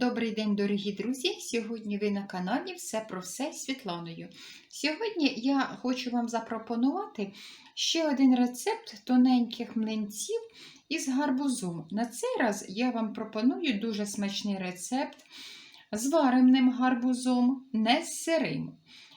Добрий день, дорогі друзі! Сьогодні ви на каналі Все про все з Світланою. Сьогодні я хочу вам запропонувати ще один рецепт тоненьких млинців із гарбузом. На цей раз я вам пропоную дуже смачний рецепт з вареним гарбузом, не з сирим.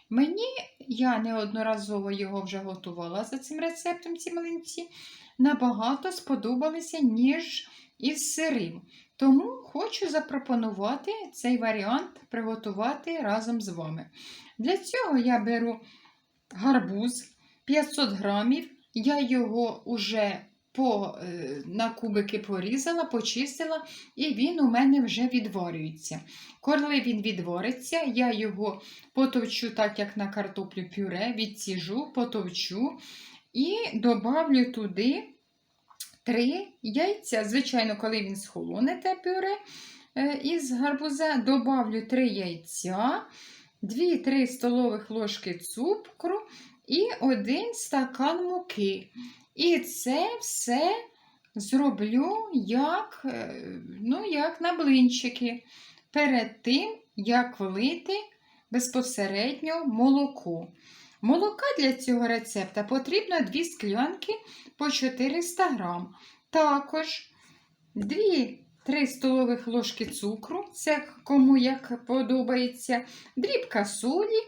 Мені я неодноразово його вже готувала за цим рецептом, ці млинці, набагато сподобалися, ніж із сирим. Тому хочу запропонувати цей варіант приготувати разом з вами. Для цього я беру гарбуз 500 грамів, я його вже по, е, на кубики порізала, почистила, і він у мене вже відварюється. Коли він відвариться, я його потовчу, так як на картоплю пюре, відсіжу, потовчу і добавлю туди. Три яйця. Звичайно, коли він схолоне те пюре е, із гарбуза, добавлю 3 яйця, 2-3 столових ложки цукру і 1 стакан муки. І це все зроблю як, е, ну, як на блинчики. Перед тим, як влити безпосередньо молоко. Молока для цього рецепта потрібно 2 склянки по 400 грам. Також 2-3 столових ложки цукру, це кому як подобається, дрібка солі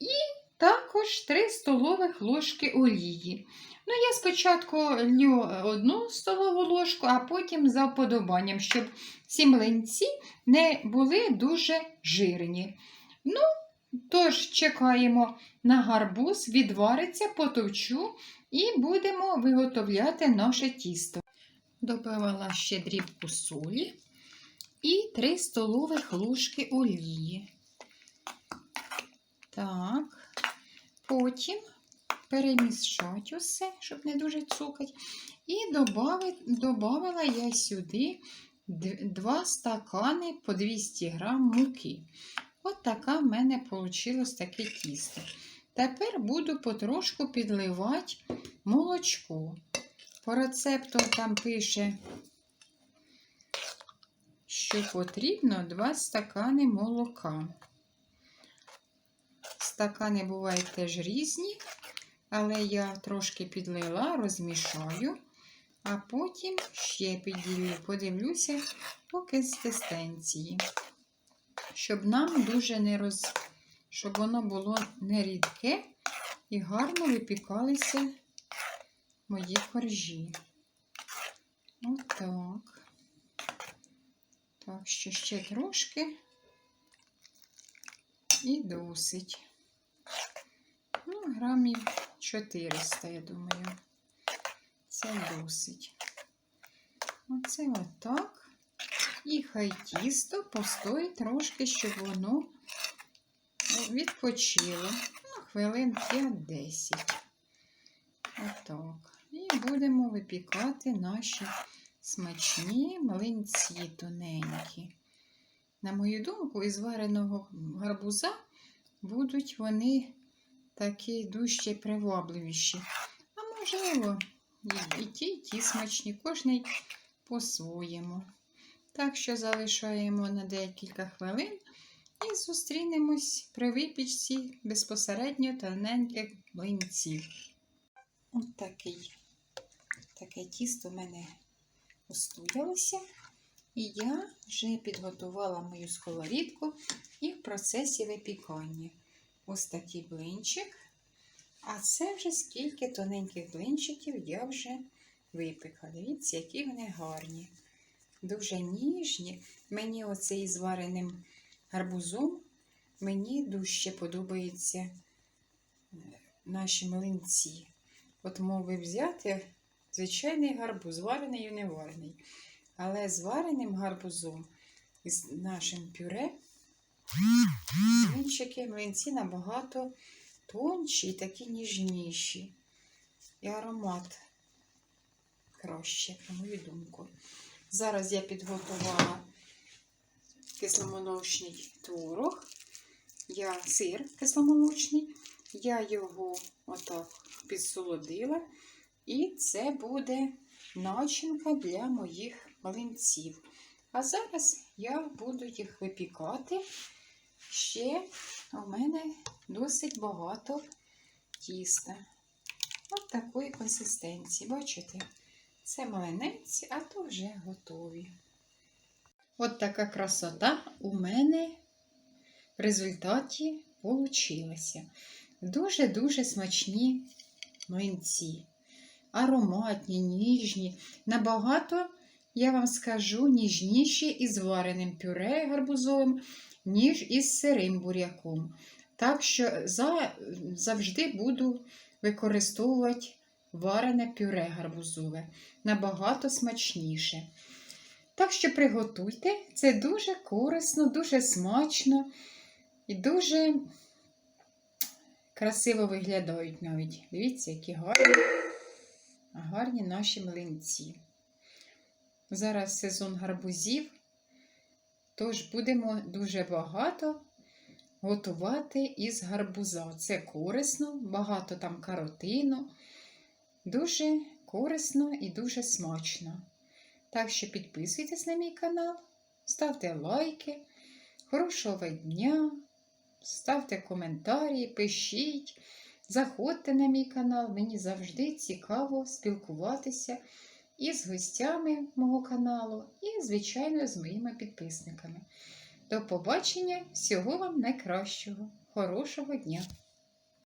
і також 3 столових ложки олії. Ну, Я спочатку лью одну столову ложку, а потім за вподобанням, щоб ці млинці не були дуже жирні. Ну, Тож, чекаємо на гарбуз, відвариться, потовчу і будемо виготовляти наше тісто. Добавила ще дрібку солі і 3 столових ложки олії. Так, потім перемішати усе, щоб не дуже цукати. І додавила я сюди 2 стакани по 200 грам муки. От така в мене вийшло таке тісто. Тепер буду потрошку підливати молочко. По рецепту там пише, що потрібно 2 стакани молока. Стакани бувають теж різні, але я трошки підлила, розмішаю, а потім ще підділю, подивлюся по консистенції щоб нам дуже не роз... щоб воно було не рідке і гарно випікалися мої коржі. Отак. Так, що ще трошки і досить. Ну, грамів 400, я думаю. Це досить. Оце отак. І хай тісто постоїть трошки, щоб воно відпочило. Ну, хвилин 5-10. Отак. І будемо випікати наші смачні млинці тоненькі. На мою думку, із вареного гарбуза будуть вони такі дужче привабливіші. А можливо, і ті, і ті смачні, кожний по-своєму. Так що залишаємо на декілька хвилин і зустрінемось при випічці безпосередньо тоненьких блинців. Ось такий, таке тісто в мене устоялося. І я вже підготувала мою сковорідку і в процесі випікання. Ось такий блинчик. А це вже скільки тоненьких блинчиків я вже випекла. Дивіться, які вони гарні дуже ніжні. Мені оцей з вареним гарбузом, мені дуже подобаються е, наші млинці. От мови взяти звичайний гарбуз, варений і не варений. Але з вареним гарбузом і з нашим пюре млинчики, млинці набагато тонші і такі ніжніші. І аромат краще, на мою думку. Зараз я підготувала кисломолочний творог, я сир кисломолочний, я його отак підсолодила, і це буде начинка для моїх млинців. А зараз я буду їх випікати. Ще у мене досить багато тіста. От такої консистенції. Бачите? Це млинець, а то вже готові. От така красота у мене в результаті получилася. Дуже-дуже смачні млинці. Ароматні, ніжні. Набагато, я вам скажу, ніжніші із вареним пюре гарбузовим, ніж із сирим буряком. Так що за, завжди буду використовувати варене пюре гарбузове. Набагато смачніше. Так що приготуйте, це дуже корисно, дуже смачно і дуже красиво виглядають навіть. Дивіться, які гарні, гарні наші млинці. Зараз сезон гарбузів, тож будемо дуже багато готувати із гарбуза. Це корисно, багато там каротину. Дуже корисно і дуже смачно. Так що підписуйтесь на мій канал, ставте лайки. Хорошого дня! Ставте коментарі, пишіть, заходьте на мій канал. Мені завжди цікаво спілкуватися із гостями мого каналу, і, звичайно, з моїми підписниками. До побачення! Всього вам найкращого, хорошого дня!